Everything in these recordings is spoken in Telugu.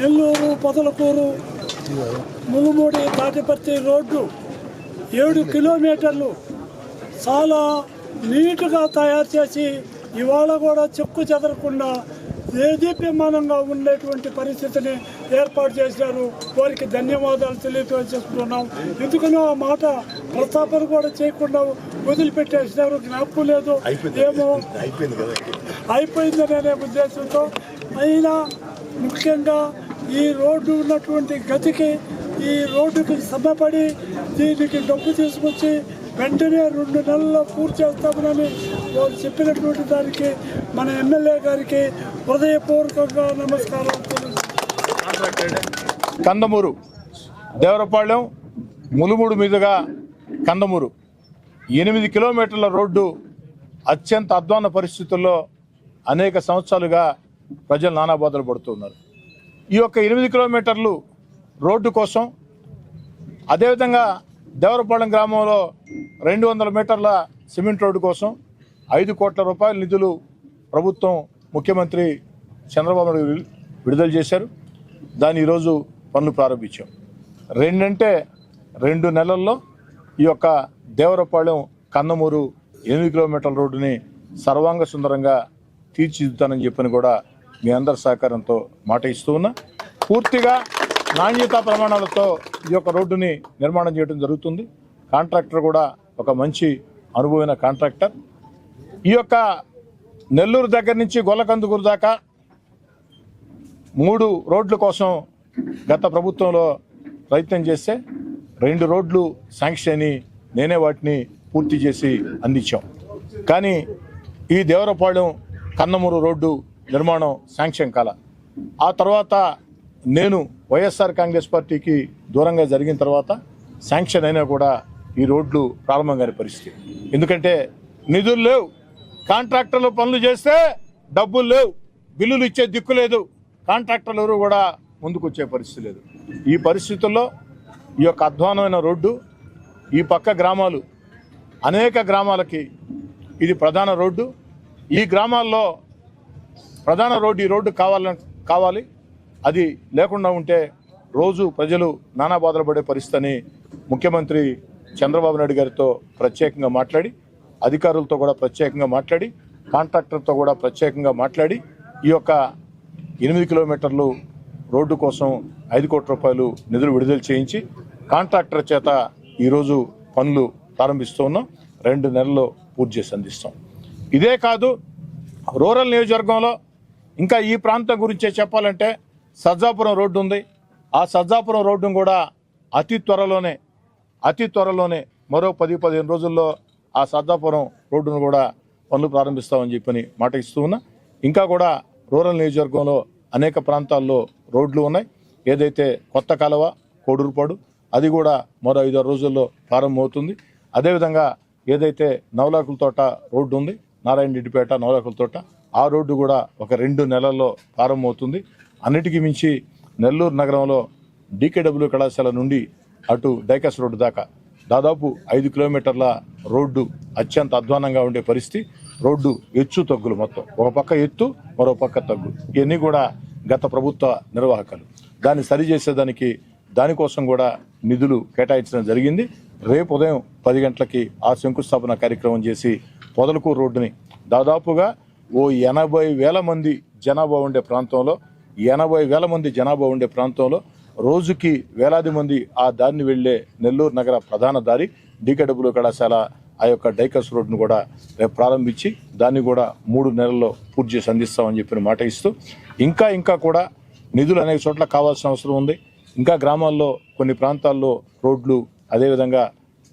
నెల్లూరు పొదలకూరు ములుమూడి తాటిపత్తి రోడ్డు ఏడు కిలోమీటర్లు చాలా నీట్గా తయారు చేసి ఇవాళ కూడా చెక్కు చెదరకుండా దేదీప్యమానంగా ఉండేటువంటి పరిస్థితిని ఏర్పాటు చేశారు. వారికి ధన్యవాదాలు తెలియజేసుకుంటున్నాం. ఎందుకనో ఆ మాట ప్రస్తాపన కూడా చేయకుండా వదిలిపెట్టేసినారు. జ్ఞాపకం లేదు. ఏమో అయిపోయింది కదా. అయిపోయిందనే ఉద్దేశంతో అయినా ముఖ్యంగా ఈ రోడ్డు ఉన్నటువంటి గతికి ఈ రోడ్డుకి శ్రమపడి దీనికి డబ్బు తీసుకొచ్చి వెంటనే రెండు నెలల్లో పూర్తి చేస్తామని వారు చెప్పినటువంటి దానికి మన ఎమ్మెల్యే గారికి హృదయపూర్వకంగా నమస్కారం కందమూరు దేవరపాళ్యం ములుమూడు మీదుగా కందమూరు. ఎనిమిది కిలోమీటర్ల రోడ్డు అత్యంత అధ్వాన పరిస్థితుల్లో అనేక సంవత్సరాలుగా ప్రజలు నానాబాధలు పడుతున్నారు. ఈ యొక్క ఎనిమిది కిలోమీటర్లు రోడ్డు కోసం అదేవిధంగా దేవరపాళెం గ్రామంలో రెండు వందల మీటర్ల సిమెంట్ రోడ్డు కోసం ఐదు కోట్ల రూపాయల నిధులు ప్రభుత్వం ముఖ్యమంత్రి చంద్రబాబు నాయుడు విడుదల చేశారు. దాన్ని ఈరోజు పనులు ప్రారంభించాం. రెండంటే రెండు నెలల్లో ఈ యొక్క దేవరపాళెం కన్నమూరు ఎనిమిది కిలోమీటర్ల రోడ్డుని సర్వాంగ సుందరంగా తీర్చిదిద్దుతానని చెప్పని కూడా మీ అందరి సహకారంతో మాట ఇస్తూ ఉన్నా. పూర్తిగా నాణ్యతా ప్రమాణాలతో ఈ యొక్క రోడ్డుని నిర్మాణం చేయడం జరుగుతుంది. కాంట్రాక్టర్ కూడా ఒక మంచి అనుభవమైన కాంట్రాక్టర్. ఈ యొక్క నెల్లూరు దగ్గర నుంచి గొల్లకందుకూరు దాకా మూడు రోడ్ల కోసం గత ప్రభుత్వంలో ప్రయత్నం చేస్తే రెండు రోడ్లు శాంక్షన్ అని నేనే వాటిని పూర్తి చేసి అందించాం. కానీ ఈ దేవరపాళెం కన్నమూరు రోడ్డు నిర్మాణం శాంక్షన్ కాల. ఆ తర్వాత నేను వైఎస్ఆర్ కాంగ్రెస్ పార్టీకి దూరంగా జరిగిన తర్వాత శాంక్షన్ అయినా కూడా ఈ రోడ్లు ప్రారంభం కాని పరిస్థితి. ఎందుకంటే నిధులు లేవు. కాంట్రాక్టర్లు పనులు చేస్తే డబ్బులు లేవు. బిల్లులు ఇచ్చే దిక్కు లేదు. కాంట్రాక్టర్లు ఎవరు కూడా ముందుకొచ్చే పరిస్థితి లేదు. ఈ పరిస్థితుల్లో ఈ యొక్క అధ్వానమైన రోడ్డు ఈ పక్క గ్రామాలు అనేక గ్రామాలకి ఇది ప్రధాన రోడ్డు. ఈ గ్రామాల్లో ప్రధాన రోడ్డు ఈ రోడ్డు కావాలని కావాలి. అది లేకుండా ఉంటే రోజు ప్రజలు నానా బాధలు పడే పరిస్థితి ముఖ్యమంత్రి చంద్రబాబు నాయుడు గారితో ప్రత్యేకంగా మాట్లాడి అధికారులతో కూడా ప్రత్యేకంగా మాట్లాడి కాంట్రాక్టర్తో కూడా ప్రత్యేకంగా మాట్లాడి ఈ యొక్క ఎనిమిది కిలోమీటర్లు రోడ్డు కోసం ఐదు కోట్ల రూపాయలు నిధులు విడుదల చేయించి కాంట్రాక్టర్ చేత ఈరోజు పనులు ప్రారంభిస్తూ ఉన్నాం. రెండు నెలల్లో పూర్తి చేసి అందిస్తాం. ఇదే కాదు రూరల్ నియోజకవర్గంలో ఇంకా ఈ ప్రాంతం గురించే చెప్పాలంటే సజ్జాపురం రోడ్డు ఉంది. ఆ సజ్జాపురం రోడ్డును కూడా అతి త్వరలోనే అతి త్వరలోనే మరో పది పదిహేను రోజుల్లో ఆ సజ్జాపురం రోడ్డును కూడా పనులు ప్రారంభిస్తామని చెప్పని మాట ఇస్తూ ఉన్నా. ఇంకా కూడా రూరల్ నియోజకవర్గంలో అనేక ప్రాంతాల్లో రోడ్లు ఉన్నాయి. ఏదైతే కొత్త కాలువ కోడూరుపాడు అది కూడా మరో ఐదారు రోజుల్లో ప్రారంభమవుతుంది. అదేవిధంగా ఏదైతే నవలాకుల తోట రోడ్డు ఉంది నారాయణ రెడ్డిపేట నవలాకుల తోట ఆ రోడ్డు కూడా ఒక రెండు నెలల్లో ప్రారంభమవుతుంది. అన్నిటికీ మించి నెల్లూరు నగరంలో డీకేడబ్ల్యూ కళాశాల నుండి అటు డైకస్ రోడ్డు దాకా దాదాపు ఐదు కిలోమీటర్ల రోడ్డు అత్యంత అధ్వానంగా ఉండే పరిస్థితి. రోడ్డు ఎచ్చు తగ్గులు మొత్తం. ఒక పక్క ఎత్తు మరో పక్క తగ్గు. ఇవన్నీ కూడా గత ప్రభుత్వ నిర్వాహకులు. దాన్ని సరిచేసేదానికి దానికోసం కూడా నిధులు కేటాయించడం జరిగింది. రేపు ఉదయం పది గంటలకి ఆ శంకుస్థాపన కార్యక్రమం చేసి పొదలకూరు రోడ్డుని దాదాపుగా ఓ ఎనభై వేల మంది జనాభా ఉండే ప్రాంతంలో ఎనభై వేల మంది జనాభా ఉండే ప్రాంతంలో రోజుకి వేలాది మంది ఆ దారిని వెళ్ళే నెల్లూరు నగర ప్రధాన దారి డీకేడబ్ల్యూ కళాశాల ఆ యొక్క డైకస్ రోడ్డును కూడా రేపు ప్రారంభించి దాన్ని కూడా మూడు నెలల్లో పూర్తి చేసి అందిస్తామని చెప్పిన మాట ఇస్తూ ఇంకా ఇంకా కూడా నిధులు అనేక చోట్ల కావాల్సిన అవసరం ఉంది. ఇంకా గ్రామాల్లో కొన్ని ప్రాంతాల్లో రోడ్లు అదేవిధంగా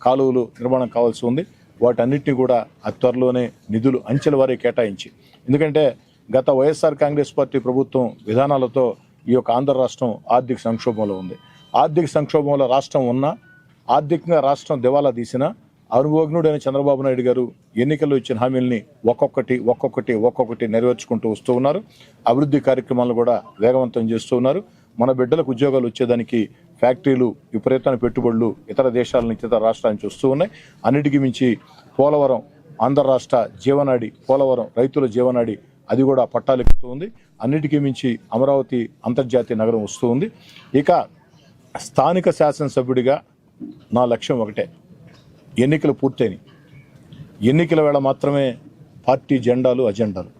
కాలువలు నిర్మాణం కావాల్సి ఉంది. వాటన్నిటిని కూడా అతి త్వరలోనే నిధులు అంచెల వారి కేటాయించి. ఎందుకంటే గత వైఎస్ఆర్ కాంగ్రెస్ పార్టీ ప్రభుత్వం విధానాలతో ఈ యొక్క ఆంధ్ర రాష్ట్రం ఆర్థిక సంక్షోభంలో ఉంది. ఆర్థిక సంక్షోభంలో రాష్ట్రం ఉన్నా ఆర్థికంగా రాష్ట్రం దివాలా తీసినా అనుభవజ్ఞుడైన చంద్రబాబు నాయుడు గారు ఎన్నికల్లో ఇచ్చిన హామీల్ని ఒక్కొక్కటి ఒక్కొక్కటి ఒక్కొక్కటి నెరవేర్చుకుంటూ వస్తూ ఉన్నారు. అభివృద్ధి కార్యక్రమాలను కూడా వేగవంతం చేస్తూ ఉన్నారు. మన బిడ్డలకు ఉద్యోగాలు వచ్చేదానికి ఫ్యాక్టరీలు విపరీతమైన పెట్టుబడులు ఇతర దేశాల నుంచి ఇతర రాష్ట్రాల నుంచి వస్తూ ఉన్నాయి. అన్నిటికీ మించి పోలవరం ఆంధ్ర రాష్ట్ర జీవనాడి పోలవరం రైతుల జీవనాడి అది కూడా పట్టాలెక్కుతుంది అన్నిటికీ మించి అమరావతి అంతర్జాతీయ నగరం వస్తూ ఉంది. ఇక స్థానిక శాసనసభ్యుడిగా నా లక్ష్యం ఒకటే. ఎన్నికలు పూర్తయినాయి. ఎన్నికల వేళ మాత్రమే పార్టీ జెండాలు అజెండాలు.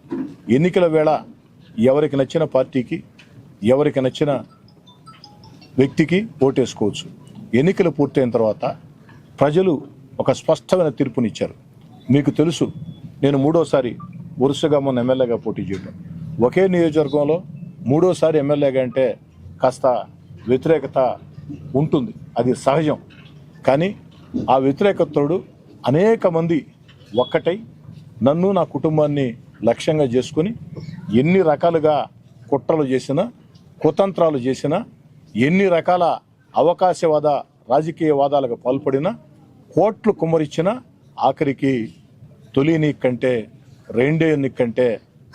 ఎన్నికల వేళ ఎవరికి నచ్చిన పార్టీకి ఎవరికి నచ్చిన వ్యక్తికి ఓటేసుకోవచ్చు. ఎన్నికలు పూర్తయిన తర్వాత ప్రజలు ఒక స్పష్టమైన తీర్పునిచ్చారు. మీకు తెలుసు నేను మూడోసారి వరుసగా మొన్న ఎమ్మెల్యేగా పోటీ చేయడం ఒకే నియోజకవర్గంలో మూడోసారి ఎమ్మెల్యేగా అంటే కాస్త వ్యతిరేకత ఉంటుంది. అది సహజం. కానీ ఆ వ్యతిరేకతోడు అనేక మంది ఒక్కటై నన్ను నా కుటుంబాన్ని లక్ష్యంగా చేసుకుని ఎన్ని రకాలుగా కుట్రలు చేసినా కుతంత్రాలు చేసినా ఎన్ని రకాల అవకాశవాద రాజకీయవాదాలకు పాల్పడినా కోట్లు కుమ్మరిచ్చినా ఆఖరికి తొలి ఎన్నిక కంటే రెండో ఎన్నిక కంటే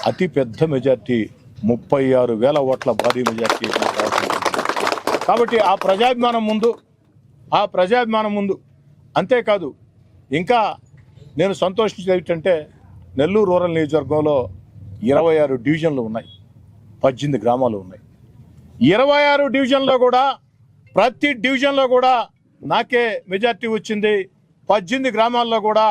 అతి పెద్ద మెజార్టీ ముప్పై ఆరు వేల ఓట్ల భారీ మెజార్టీ కాబట్టి ఆ ప్రజాభిమానం ముందు ఆ ప్రజాభిమానం ముందు. అంతేకాదు ఇంకా నేను సంతోషించేది ఏంటంటే నెల్లూరు రూరల్ నియోజకవర్గంలో ఇరవై ఆరు డివిజన్లు ఉన్నాయి పద్దెనిమిది గ్రామాలు ఉన్నాయి. ఇరవై ఆరు డివిజన్లో కూడా ప్రతి డివిజన్లో కూడా నాకే మెజార్టీ వచ్చింది. పద్దెనిమిది గ్రామాల్లో కూడా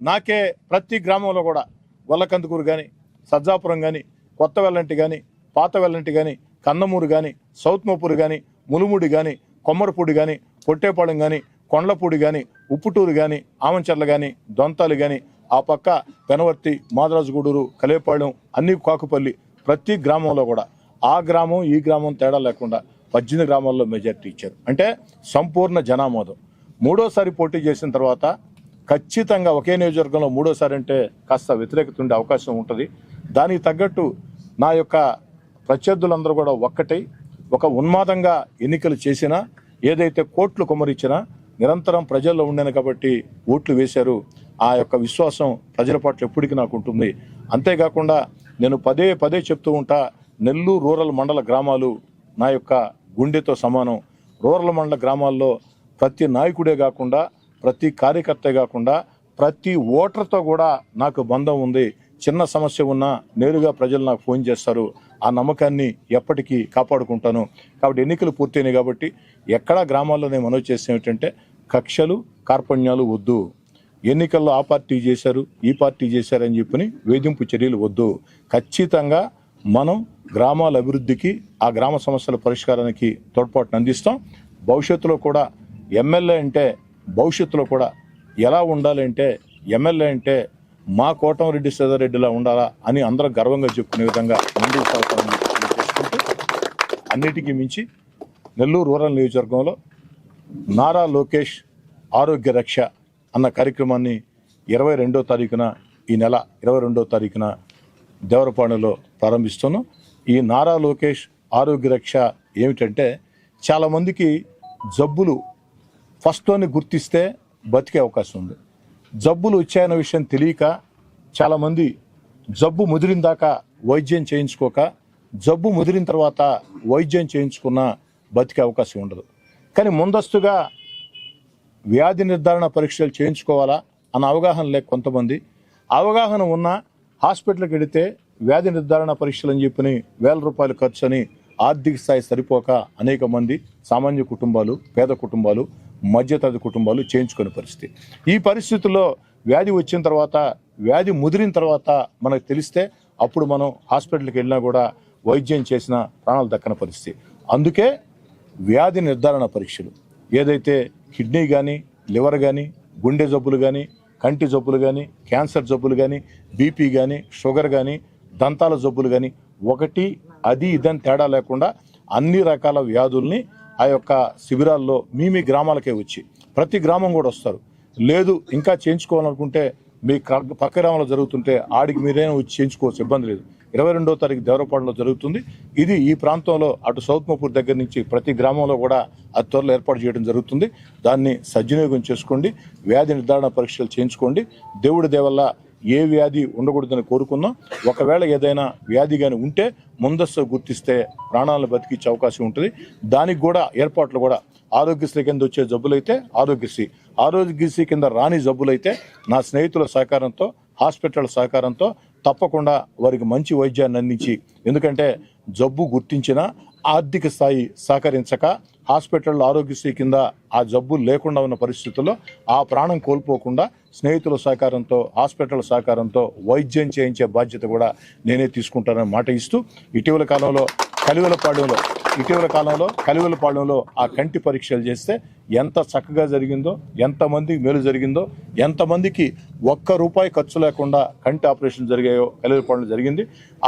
నాకే ప్రతి గ్రామంలో కూడా గొల్లకందుకూరు కానీ సజ్జాపురం కానీ కొత్త వెల్లంటి కానీ పాత వెల్లంటి కానీ కన్నమూరు కానీ సౌత్ మోపూరు కానీ ములుముడి కానీ కొమ్మరపూడి కానీ పొట్టేపాళెం కానీ కొండలపూడి కానీ ఉప్పుటూరు కానీ ఆమంచర్ల కానీ దొంతాలు కానీ ఆ పక్క పెనవర్తి మాదరాజుగూడూరు కలేపాళెం అన్ని కాకుపల్లి ప్రతి గ్రామంలో కూడా ఆ గ్రామం ఈ గ్రామం తేడా లేకుండా పద్దెనిమిది గ్రామాల్లో మెజార్టీ ఇచ్చారు. అంటే సంపూర్ణ జనామోదం. మూడోసారి పోటీ చేసిన తర్వాత ఖచ్చితంగా ఒకే నియోజకవర్గంలో మూడోసారి అంటే కాస్త వ్యతిరేకత ఉండే అవకాశం ఉంటుంది. దానికి తగ్గట్టు నా యొక్క ప్రత్యర్థులందరూ కూడా ఒక్కటై ఒక ఉన్మాదంగా ఎన్నికలు చేసినా ఏదైతే కోట్లు కుమరించినా నిరంతరం ప్రజల్లో ఉండేను కాబట్టి ఓట్లు వేశారు. ఆ యొక్క విశ్వాసం ప్రజల పట్ల ఎప్పటికీ నాకు ఉంటుంది. అంతేకాకుండా నేను పదే పదే చెప్తూ ఉంటా నెల్లూరు రూరల్ మండల గ్రామాలు నా యొక్క గుండెతో సమానం. రూరల్ మండల గ్రామాల్లో ప్రతి నాయకుడే కాకుండా ప్రతి కార్యకర్తే కాకుండా ప్రతి ఓటర్తో కూడా నాకు బంధం ఉంది. చిన్న సమస్య ఉన్నా నేరుగా ప్రజలు నాకు ఫోన్ చేస్తారు. ఆ నమ్మకాన్ని ఎప్పటికీ కాపాడుకుంటాను. కాబట్టి ఎన్నికలు పూర్తయినాయి కాబట్టి ఎక్కడా గ్రామాల్లో నేను మనవి చేస్తే ఏమిటంటే కక్షలు కార్పణ్యాలు వద్దు. ఎన్నికల్లో ఆ పార్టీ చేశారు ఈ పార్టీ చేశారని చెప్పని వేధింపు చర్యలు వద్దు. ఖచ్చితంగా మనం గ్రామాల అభివృద్ధికి ఆ గ్రామ సమస్యల పరిష్కారానికి తోడ్పాటును అందిస్తాం. భవిష్యత్తులో కూడా ఎమ్మెల్యే అంటే భవిష్యత్తులో కూడా ఎలా ఉండాలంటే ఎమ్మెల్యే అంటే మా కోటంరెడ్డి సీతారెడ్డిలా ఉండాలా అని అందరం గర్వంగా చెప్పుకునే విధంగా ముందుకు సాగుతామని అన్నిటికీ మించి నెల్లూరు రూరల్ నియోజకవర్గంలో నారా లోకేష్ ఆరోగ్య రక్ష అన్న కార్యక్రమాన్ని ఇరవై రెండో తారీఖున ఈ నెల ఇరవై రెండో తారీఖున దేవరపాణిలో ప్రారంభిస్తున్నాం. ఈ నారా లోకేష్ ఆరోగ్య రక్ష ఏమిటంటే చాలామందికి జబ్బులు ఫస్ట్లోనే గుర్తిస్తే బతికే అవకాశం ఉంది. జబ్బులు వచ్చాయన్న విషయం తెలియక చాలామంది జబ్బు ముదిరిందాకా వైద్యం చేయించుకోక జబ్బు ముదిరిన తర్వాత వైద్యం చేయించుకున్న బతికే అవకాశం ఉండదు. కానీ ముందస్తుగా వ్యాధి నిర్ధారణ పరీక్షలు చేయించుకోవాలా అన్న అవగాహన లేక కొంతమంది. అవగాహన ఉన్న హాస్పిటల్కి వెడితే వ్యాధి నిర్ధారణ పరీక్షలు అని చెప్పని వేల రూపాయలు ఖర్చు అని ఆర్థిక స్థాయి సరిపోక అనేక మంది సామాన్య కుటుంబాలు పేద కుటుంబాలు మధ్యతరగతి కుటుంబాలు చేయించుకునే పరిస్థితి. ఈ పరిస్థితుల్లో వ్యాధి వచ్చిన తర్వాత వ్యాధి ముదిరిన తర్వాత మనకు తెలిస్తే అప్పుడు మనం హాస్పిటల్కి వెళ్ళినా కూడా వైద్యం చేసిన ప్రాణాలు దక్కని పరిస్థితి. అందుకే వ్యాధి నిర్ధారణ పరీక్షలు ఏదైతే కిడ్నీ కానీ లివర్ కానీ గుండె జబ్బులు కానీ కంటి జబ్బులు కానీ క్యాన్సర్ జబ్బులు కానీ బీపీ కానీ షుగర్ కానీ దంతాల జబ్బులు కానీ ఒకటి అది ఇదని తేడా లేకుండా అన్ని రకాల వ్యాధుల్ని ఆ యొక్క శిబిరాల్లో మీ మీ గ్రామాలకే వచ్చి ప్రతి గ్రామం కూడా వస్తారు. లేదు ఇంకా చేయించుకోవాలనుకుంటే మీ పక్క గ్రామంలో జరుగుతుంటే ఆడికి మీరైనా వచ్చి చేయించుకోవచ్చు ఇబ్బంది లేదు. ఇరవై రెండో తారీఖు దేవరపాడులో జరుగుతుంది. ఇది ఈ ప్రాంతంలో అటు సౌత్మపూర్ దగ్గర నుంచి ప్రతి గ్రామంలో కూడా అతి త్వరలో ఏర్పాటు చేయడం జరుగుతుంది. దాన్ని సద్వినియోగం చేసుకోండి. వ్యాధి నిర్ధారణ పరీక్షలు చేయించుకోండి. దేవుడి దేవల్ల ఏ వ్యాధి ఉండకూడదని కోరుకుందాం. ఒకవేళ ఏదైనా వ్యాధి కానీ ఉంటే ముందస్తు గుర్తిస్తే ప్రాణాలను బతికించే అవకాశం ఉంటుంది. దానికి కూడా ఏర్పాట్లు కూడా ఆరోగ్యశ్రీ కింద వచ్చే జబ్బులైతే ఆరోగ్యశ్రీ. ఆరోగ్యశ్రీ కింద రాని జబ్బులైతే నా స్నేహితుల సహకారంతో హాస్పిటల్ సహకారంతో తప్పకుండా వారికి మంచి వైద్యాన్ని అందించి ఎందుకంటే జబ్బు గుర్తించిన ఆర్థిక స్థాయి సహకరించక హాస్పిటల్లో ఆరోగ్యశ్రీ కింద ఆ జబ్బు లేకుండా ఉన్న పరిస్థితుల్లో ఆ ప్రాణం కోల్పోకుండా స్నేహితుల సహకారంతో హాస్పిటల్ సహకారంతో వైద్యం చేయించే బాధ్యత కూడా నేనే తీసుకుంటానని మాట ఇస్తూ ఇటీవల కాలంలో కలివెలపాడులో ఇటీవల కాలంలో కలివెలపాడులో ఆ కంటి పరీక్షలు చేస్తే ఎంత చక్కగా జరిగిందో ఎంతమందికి మేలు జరిగిందో ఎంతమందికి ఒక్క రూపాయి ఖర్చు లేకుండా కంటి ఆపరేషన్ జరిగాయో కలివెలపాడులో జరిగింది.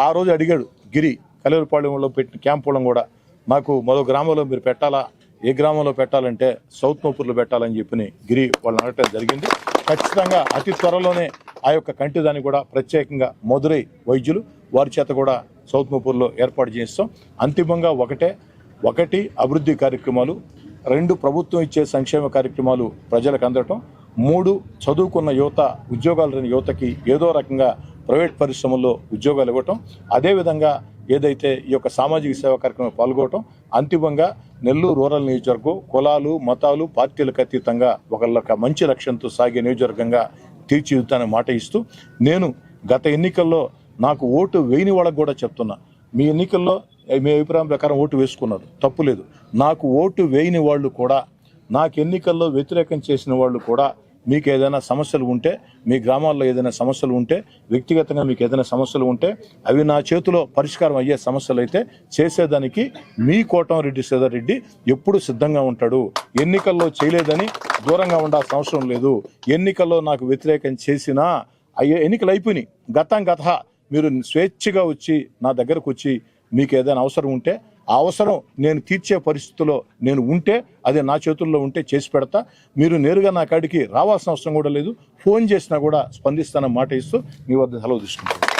ఆ రోజు అడిగాడు గిరి కలివెలపాడులో పెట్టిన క్యాంపులను కూడా నాకు మరో గ్రామంలో మీరు పెట్టాలా? ఏ గ్రామంలో పెట్టాలంటే సౌత్ నోపూర్లో పెట్టాలని చెప్పి గిరి వాళ్ళని అడగటం జరిగింది. ఖచ్చితంగా అతి త్వరలోనే ఆ యొక్క కంటి దాన్ని కూడా ప్రత్యేకంగా మధురై వైద్యులు వారి చేత కూడా సౌత్ నోపూర్లో ఏర్పాటు చేస్తాం అంతిమంగా ఒకటే ఒకటి అభివృద్ధి కార్యక్రమాలు రెండు ప్రభుత్వం ఇచ్చే సంక్షేమ కార్యక్రమాలు ప్రజలకు అందటం మూడు చదువుకున్న యువత ఉద్యోగాలు లేని యువతకి ఏదో రకంగా ప్రైవేట్ పరిశ్రమల్లో ఉద్యోగాలు ఇవ్వటం అదేవిధంగా ఏదైతే ఈ యొక్క సామాజిక సేవా కార్యక్రమంలో పాల్గొనటం అంతిమంగా నెల్లూరు రూరల్ నియోజకవర్గం కులాలు మతాలు పార్టీలకు అతీతంగా ఒకళ్ళొక మంచి లక్ష్యంతో సాగే నియోజకవర్గంగా తీర్చిదిద్దుతానని మాట ఇస్తూ నేను గత ఎన్నికల్లో నాకు ఓటు వేయని వాళ్ళకు కూడా చెప్తున్నా. మీ ఎన్నికల్లో మీ అభిప్రాయం ప్రకారం ఓటు వేసుకున్నారు. తప్పు లేదు. నాకు ఓటు వేయని వాళ్ళు కూడా నాకు ఎన్నికల్లో వ్యతిరేకం చేసిన వాళ్ళు కూడా మీకు ఏదైనా సమస్యలు ఉంటే మీ గ్రామాల్లో ఏదైనా సమస్యలు ఉంటే వ్యక్తిగతంగా మీకు ఏదైనా సమస్యలు ఉంటే అవి నా చేతిలో పరిష్కారం అయ్యే సమస్యలు అయితే చేసేదానికి మీ కోటంరెడ్డి రెడ్డి ఎప్పుడు సిద్ధంగా ఉంటాడు. ఎన్నికల్లో చేయలేదని దూరంగా ఉండాల్సిన అవసరం లేదు. ఎన్నికల్లో నాకు వ్యతిరేకం చేసినా అయ్యే ఎన్నికలు అయిపోయినాయి. గతం గత మీరు స్వేచ్ఛగా వచ్చి నా దగ్గరకు వచ్చి మీకు ఏదైనా అవసరం ఉంటే ఆ అవసరం నేను తీర్చే పరిస్థితిలో నేను ఉంటే అదే నా చేతుల్లో ఉంటే చేసి పెడతా. మీరు నేరుగా నా కాడికి రావాల్సిన అవసరం కూడా లేదు. ఫోన్ చేసినా కూడా స్పందిస్తానని మాట ఇస్తూ మీ వద్ద సెలవు తీసుకుంటాను